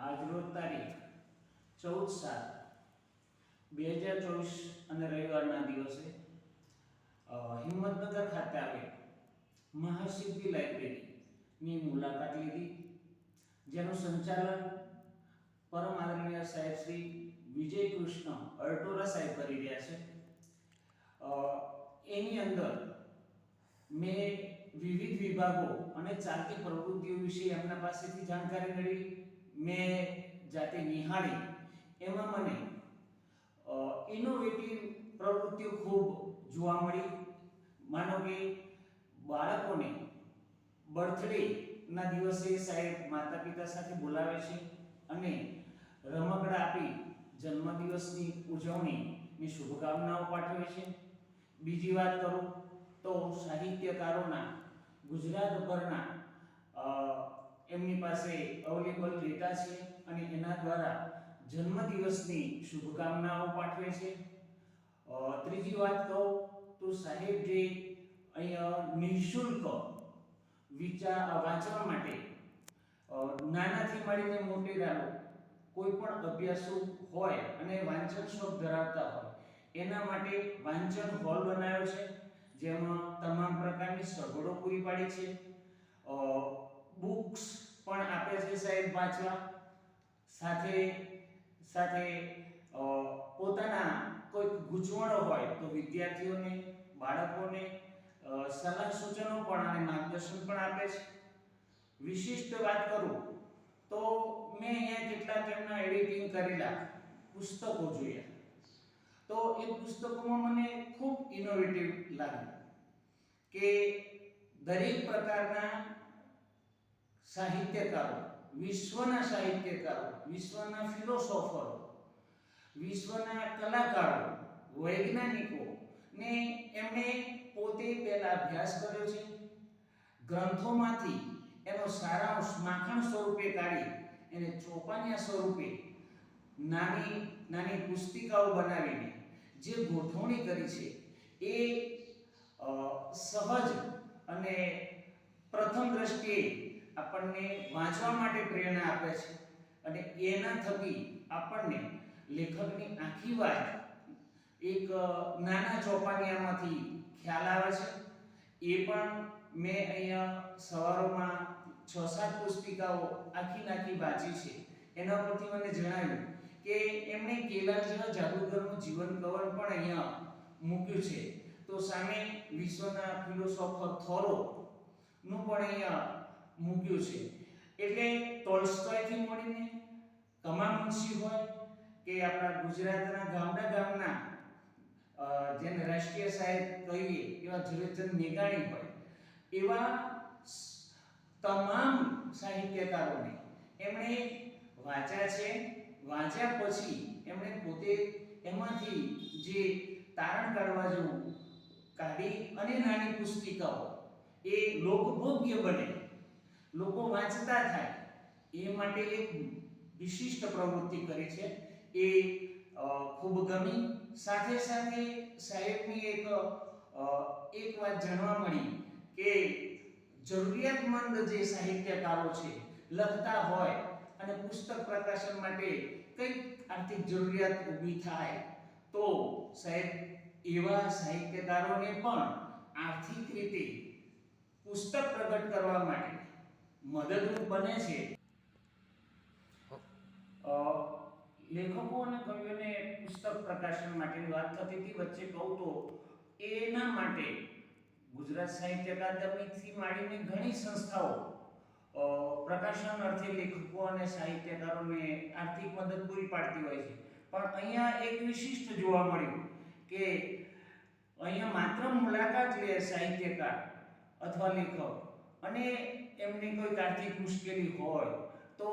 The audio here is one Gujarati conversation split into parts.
આજરોજ તારીખ ચૌદ સાત બે હજાર ચોવીસ અને રવિવારના દિવસે હિંમતનગર ખાતે આવેલ મહાસિદ્ધિ લાઇબ્રેરીની મુલાકાત લીધી. જેનું સંચાલન પરમ આદરણીય સાહેબ શ્રી વિજય કૃષ્ણ અર્ટોરા સાહેબ કરી રહ્યા છે. એની અંદર મેં વિવિધ વિભાગો અને ચાલતી પ્રવૃત્તિઓ વિશે એમના પાસેથી જાણકારી મેળવી. મેં જાતે નિહાળી. એમાં મને ઇનોવેટિવ પ્રવૃત્તિઓ ખૂબ જોવા મળી. માનો કે બાળકોને બર્થડે ના દિવસે સાહેબ માતા પિતા સાથે બોલાવે છે અને રમકડા આપી જન્મદિવસની ઉજવણીની શુભકામનાઓ પાઠવે છે. બીજી વાત કરું તો સાહિત્યકારોના ગુજરાતભરના અ, એમની પાસે અવેલેબલ ડેટા છે અને એના દ્વારા જન્મદિવસની શુભકામનાઓ પાઠવે છે. ત્રીજી વાત કહું તો સાહેબ જે અહીંયા નિઃશુલ્ક વિચાર વાંચવા માટે નાનાથી મળીને મોટેરાનો કોઈ પણ અભ્યાસુ હોય અને વાંચન શોખ ધરાવતા હોય, એના માટે વાંચન હોલ બનાવ્યો છે, જેમાં તમામ પ્રકારની સગવડો પૂરી પાડી છે. બુક્સ પણ આપે છે સાહેબ વાંચવા. સાથે સાથે પોતાના કોઈક ગૂંચવણો હોય તો વિદ્યાર્થીઓને, બાળકોને સલાહ સૂચનો પણ અને માર્ગદર્શન પણ આપે છે. વિશિષ્ટ વાત કરું તો મેં અહીંયા કેટલાક એમના એડિટિંગ કરેલા પુસ્તકો જોયા. તો એ પુસ્તકોમાં મને ખૂબ ઇનોવેટિવ લાગ્યું કે દરેક પ્રકારના સાહિત્યકારો, વિશ્વના સાહિત્યકારો, વિશ્વના ફિલોસોફરો વિશ્વના કલાકારો, વૈજ્ઞાનિકો ને એમણે પોતે પહેલા અભ્યાસ કર્યો છે. ગ્રંથોમાંથી એનો સારાંશ માખણ સ્વરૂપે કાઢી એને ચોપાનિયા સ્વરૂપે નાની નાની પુસ્તિકાઓ બનાવીને જે ગોઠવણી કરી છે એ સહજ અને પ્રથમ દ્રષ્ટિએ આપણને વાંચવા માટે પ્રેરણા આપે છે. અને એના થકી આપણને લેખકની આખી વાત એક નાના ચોપાનિયામાંથી ખ્યાલ આવે છે. એ પણ મેં અહીંયા સવારોમાં છ સાત પુસ્તિકાઓ આખી નાખી વાંચી છે. એના પરથી મને જણાવ્યું કે એમણે કેલા જેવા જાદુગરનું જીવન કવન પણ અહીંયા મૂક્યું છે. તો સામે વિશ્વના ફિલોસોફર થોરો નું પણ અહીંયા મૂક્યું છે. એટલે ટોલ્સ્ટોયથી મળીને કમા મુનશી હોય કે આપણા ગુજરાતના ગામડા ગામના જેને રાષ્ટ્રીય સાહેબ કહીએ એવા ઝવેરચંદ મેઘાણી હોય, એવા તમામ સાહિત્યકારોને એમણે વાંચ્યા છે. વાંચ્યા પછી એમણે પોતે એમાંથી જે તારણ કાઢવા જેવું કાઢી અને નાની પુસ્તિકાઓ એ લોકભોગ્ય બને. લોકો વાંચતા થાય. એ માટે એક વિશિષ્ટ પ્રવૃત્તિ કરે છે. એ ખૂબ ગમી. સાથે સાથે સાહેબની એક એક વાત જાણવા મળી કે જરૂરિયાતમંદ જે સાહિત્યકારો છે, લખતા હોય અને પુસ્તક પ્રકાશન માટે કંઈક આર્થિક જરૂરિયાત ઊભી થાય, તો સાહેબ એવા સાહિત્યકારોને પણ આર્થિક રીતે પુસ્તક પ્રગટ કરવા માટે મદદરૂપ બને છે. લેખકો અને કવિઓને પુસ્તક પ્રકાશન માટેની વાત થતી હતી. વચ્ચે કહું તો એના માટે ગુજરાત સાહિત્ય અકાદમીથી માંડીને ઘણી સંસ્થાઓ પ્રકાશન અર્થે લેખકો અને સાહિત્યકારોને આર્થિક મદદ પૂરી પાડતી હોય છે. પણ અહીંયા એક વિશિષ્ટ જોવા મળ્યું કે અહીંયા માત્ર મુલાકાત લે સાહિત્યકાર અથવા લેખક અને એમને કોઈ આર્થિક મુશ્કેલી હોય તો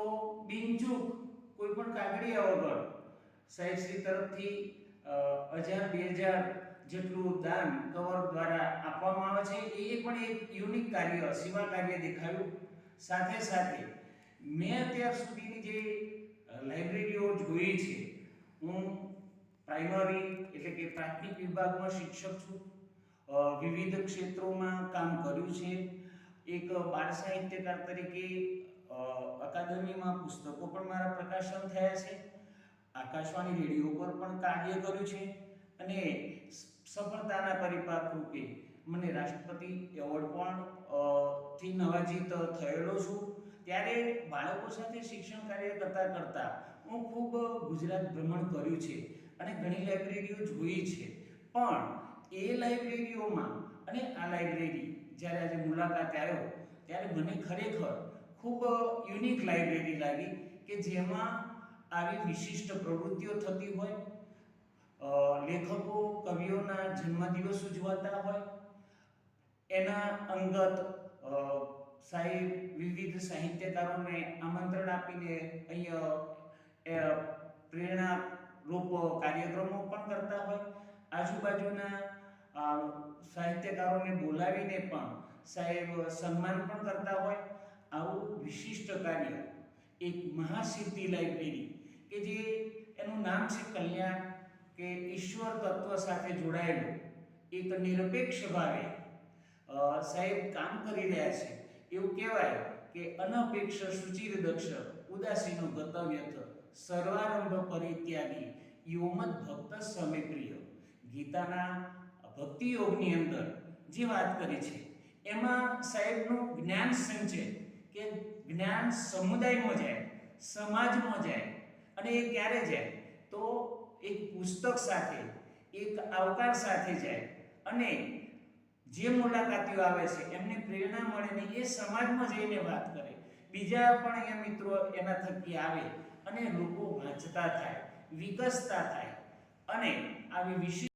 બિનચૂક કોઈ પણ કાગળિયા વગર સાહેબશ્રી તરફથી હજાર, બે હજાર જેટલું દાન કવર દ્વારા આપવામાં આવે છે. એ પણ એક યુનિક કાર્ય સેવા કાર્ય દેખાયું. સાથે સાથે મેં અત્યાર સુધીની જે લાઇબ્રેરીઓ જોઈ છે, હું પ્રાઇમરી એટલે કે પ્રાથમિક વિભાગમાં શિક્ષક છું. વિવિધ ક્ષેત્રોમાં કામ કર્યું છે. એક બાળ સાહિત્યકાર તરીકે અકાદમીમાં પુસ્તકો પણ મારા પ્રકાશન થયા છે. આકાશવાણી રેડિયો પર પણ કાર્ય કર્યું છે અને સફળતાના પરિપાક રૂપે મને રાષ્ટ્રપતિ એવોર્ડ પણ થી નવાજીત થયેલો છું. ત્યારે બાળકો સાથે શિક્ષણ કાર્ય કરતા કરતા હું ખૂબ ગુજરાત ભ્રમણ કર્યું છે અને ઘણી લાઇબ્રેરીઓ જોઈ છે. પણ એ લાઇબ્રેરીઓમાં અને આ લાઇબ્રેરી જ્યારે આજે મુલાકાત આવ્યો, ત્યારે મને ખરેખર ખૂબ યુનિક લાઇબ્રેરી લાગી કે જેમાં આવી વિશિષ્ટ પ્રવૃત્તિઓ થતી હોય લેખકો કવિઓના જન્મદિવસ ઉજવાતા હોય, એના અંગત સાહેબ, વિવિધ સાહિત્યકારોને આમંત્રણ આપીને અહીંયા પ્રેરણા રૂપ કાર્યક્રમો પણ કરતા હોય. આજુબાજુના સાહિત્યકારોને બોલાવીને પણ સાહેબ સન્માન પણ કરતા હોય. આવું વિશિષ્ટ કાર્ય એક મહાસિદ્ધિ લાઇબ્રેરી કે જે એનું નામ છે કલ્યાણ કે ઈશ્વર તત્વ સાથે જોડાયેલું. એક નિરપેક્ષ ભાવે સાહેબ કામ કરી રહ્યા છે. એવું કહેવાય કે અનપેક્ષ સુચિર દક્ષ ઉદાસીનો ગતવ્યથ સર્વારંભ પરિત્યાગી યોમદ ભક્ત સમે પ્રિય. ગીતાના ભક્તિ યોગની અંદર જે વાત કરી છે, એમાં સાહેબનું જ્ઞાન સંચય કે જ્ઞાન સમુદાયમાં જાય, સમાજમાં જાય અને એ ક્યારે જાય? તો એક પુસ્તક સાથે, એક આવકાર સાથે જાય અને જે મુલાકાતીઓ આવે છે, એમને પ્રેરણા મળે ને એ સમાજમાં જઈને વાત કરે. બીજા પણ અહીંયા મિત્રો એના થકી આવે અને લોકો વાંચતા થાય, વિકસતા થાય અને આવી વિશિષ્ટ